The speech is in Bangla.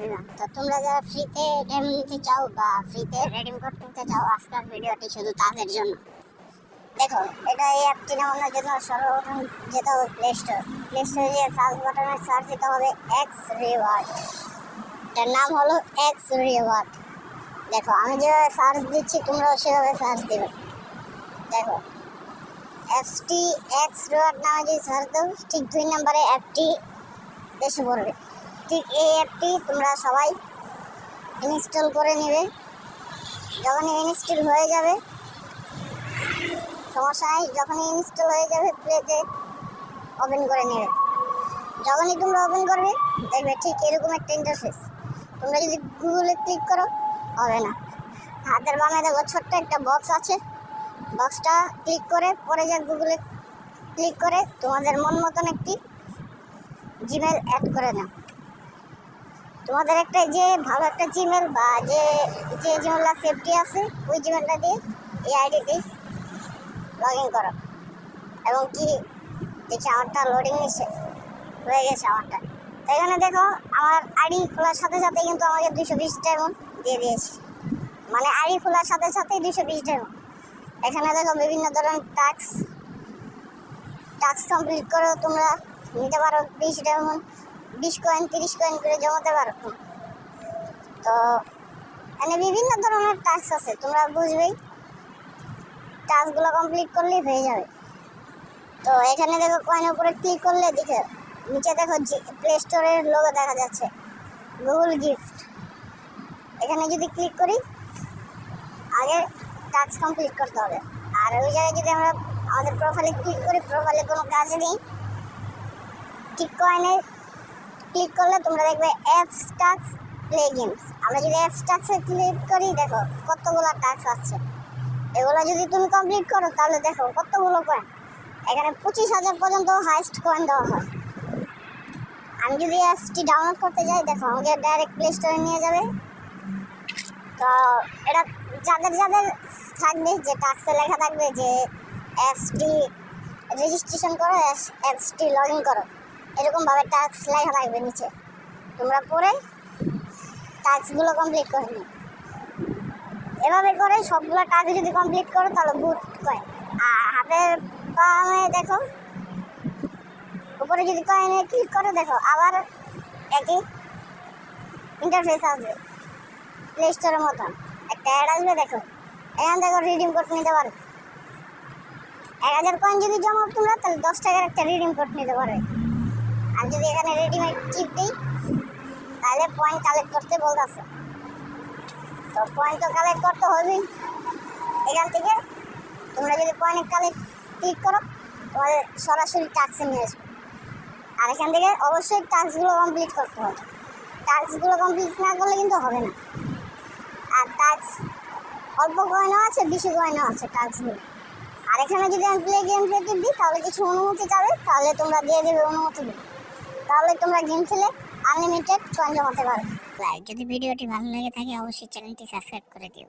তো তোমরা যারা ফ্রিতে ডেম নিতে চাও বা ফ্রিতে রেডিম কোড নিতে চাও, আজকের ভিডিওটি শুধু তাদের জন্য। দেখো, এটা এই অ্যাপটি নামানোর জন্য সর্বপ্রথম যেতে হবে প্লে স্টোর প্লে স্টোরে যে সার্চ বাটনে সার্চ দিতে হবে এক্স রিওয়ার্ড এটার নাম হলো এক্স রিওয়ার্ড দেখো, আমি যেভাবে সার্চ দিচ্ছি, তোমরাও সেভাবে সার্চ দেবে। দেখো অ্যাপসটি এক্স রিওয়ার্ড নামে যদি সার্চ দাও, ঠিক দুই নম্বরে অ্যাপটি এসে পড়বে। ঠিক এই অ্যাপটি তোমরা সবাই ইনস্টল করে নেবে। যখন ইনস্টল হয়ে যাবে, সমস্যা নেই, যখনই ইনস্টল হয়ে যাবে প্লেতে ওপেন করে নেবে। যখনই তোমরা ওপেন করবে, দেখবে ঠিক এরকম একটা ইন্টারফেস তোমরা যদি গুগলে ক্লিক করো, হবে না। হাতের বামে দেখো ছোট্ট একটা বক্স আছে। বক্সটা ক্লিক করে, পরে যা গুগলে ক্লিক করে, তোমাদের মন মতন একটি জিমেল অ্যাড করে নাও। তোমাদের একটা যে ভালো একটা জিমেল বা যে যে জিমেলটা সেফটি আছে, ওই জিমেলটা দিয়ে এই আইডিটি লগ ইন করো। এবং কি দেখি আমারটা লোডিং নিচ্ছে, হয়ে গেছে আমারটা। তো এখানে দেখো, আমার আইডি খোলার সাথে সাথে কিন্তু আমাকে দুশো বিশ ডায়মন্ড দিয়ে দিয়েছে। মানে আইডি খোলার সাথে সাথেই দুশো বিশ ডায়মন্ড এখানে দেখো বিভিন্ন ধরনের টাস্ক টাস্ক কমপ্লিট করেও তোমরা, নিতে পারো বিশ ডায়মন্ড বিশ কয়েন তিরিশ কয়েন করে জমাতে পারো। তো এখানে বিভিন্ন ধরনের টাস্ক আছে, তোমরা বুঝবেই। টাস্কগুলো কমপ্লিট করলেই হয়ে যাবে। তো, এখানে দেখো কয়েনের উপরে ক্লিক করলে দেখে, নিচে দেখো প্লে স্টোরের লোগো দেখা যাচ্ছে। গুগল গিফট এখানে যদি ক্লিক করি, আগে টাস্ক কমপ্লিট করতে হবে। আর ওই জায়গায় যদি আমরা আমাদের প্রোফাইলে ক্লিক করি প্রোফাইলে কোনো কাজ নেই। ঠিক কয়েনে ক্লিক করলে তোমরা দেখবে অ্যাপস টাক্স প্লে গেমস আমরা যদি অ্যাপস টাক্সে ক্লিক করি, দেখো কতগুলো টাক্স আছে। এগুলো যদি তুমি কমপ্লিট করো, তাহলে দেখো কতগুলো কয়েন এখানে পঁচিশ হাজার পর্যন্ত হাইস্ট কয়েন দেওয়া হয়। আমি যদি অ্যাপসটি ডাউনলোড করতে যাই, দেখো আমাকে ডাইরেক্ট প্লে স্টোরে নিয়ে যাবে। তো এটা যাদের যাদের থাকবে, যে টাক্সে লেখা থাকবে, যে অ্যাপসটি রেজিস্ট্রেশন করো অ্যাপসটি লগ ইন করো। এরকমভাবে টাস্ক লেখা থাকবে নিচে। তোমরা পরে টাস্কগুলো কমপ্লিট করে নিও। এভাবে করে সবগুলো টাস্ক যদি কমপ্লিট করো তাহলে বুট কয়েন আর হাতের পামে দেখো। উপরে যদি কয়েনে ক্লিক করো, দেখো আবার একই ইন্টারফেস আসবে। প্লে স্টোরের মতন। একটা অ্যাড আসবে, দেখো। এখান দেখো রিডিম কোড নিতে পারো। এক হাজার কয়েন যদি জমা তোমরা, তাহলে দশ টাকার একটা রিডিম কোড নিতে পারবে। আর যদি এখানে রেডিমেড চিপ দিই, তাহলে পয়েন্ট কালেক্ট করতে বলতেছে। তো পয়েন্ট তো কালেক্ট করতে হবেই। এখান থেকে তোমরা যদি পয়েন্ট কালেক্ট ক্লিক করো, তোমাদের সরাসরি টাস্কে নিয়ে আসবে। আর এখান থেকে অবশ্যই টাস্কগুলো কমপ্লিট করতে হবে। টাস্কগুলো কমপ্লিট না করলে কিন্তু হবে না। আর টাস্ক অল্প কয়েনও আছে, বেশি কয়েনও আছে টাস্কগুলো আর এখানে যদি আমি প্লে গেম রেটিভ দিই, তাহলে কিছু অনুমতি চাবে তাহলে তোমরা দিয়ে দেবে অনুমতি। দিবে তাহলে তোমরা গেম খেলে আনলিমিটেড কয়েন জমাতে পারবে যদি ভিডিওটি ভালো লেগে থাকে, অবশ্যই চ্যানেলটি সাবস্ক্রাইব করে দিও।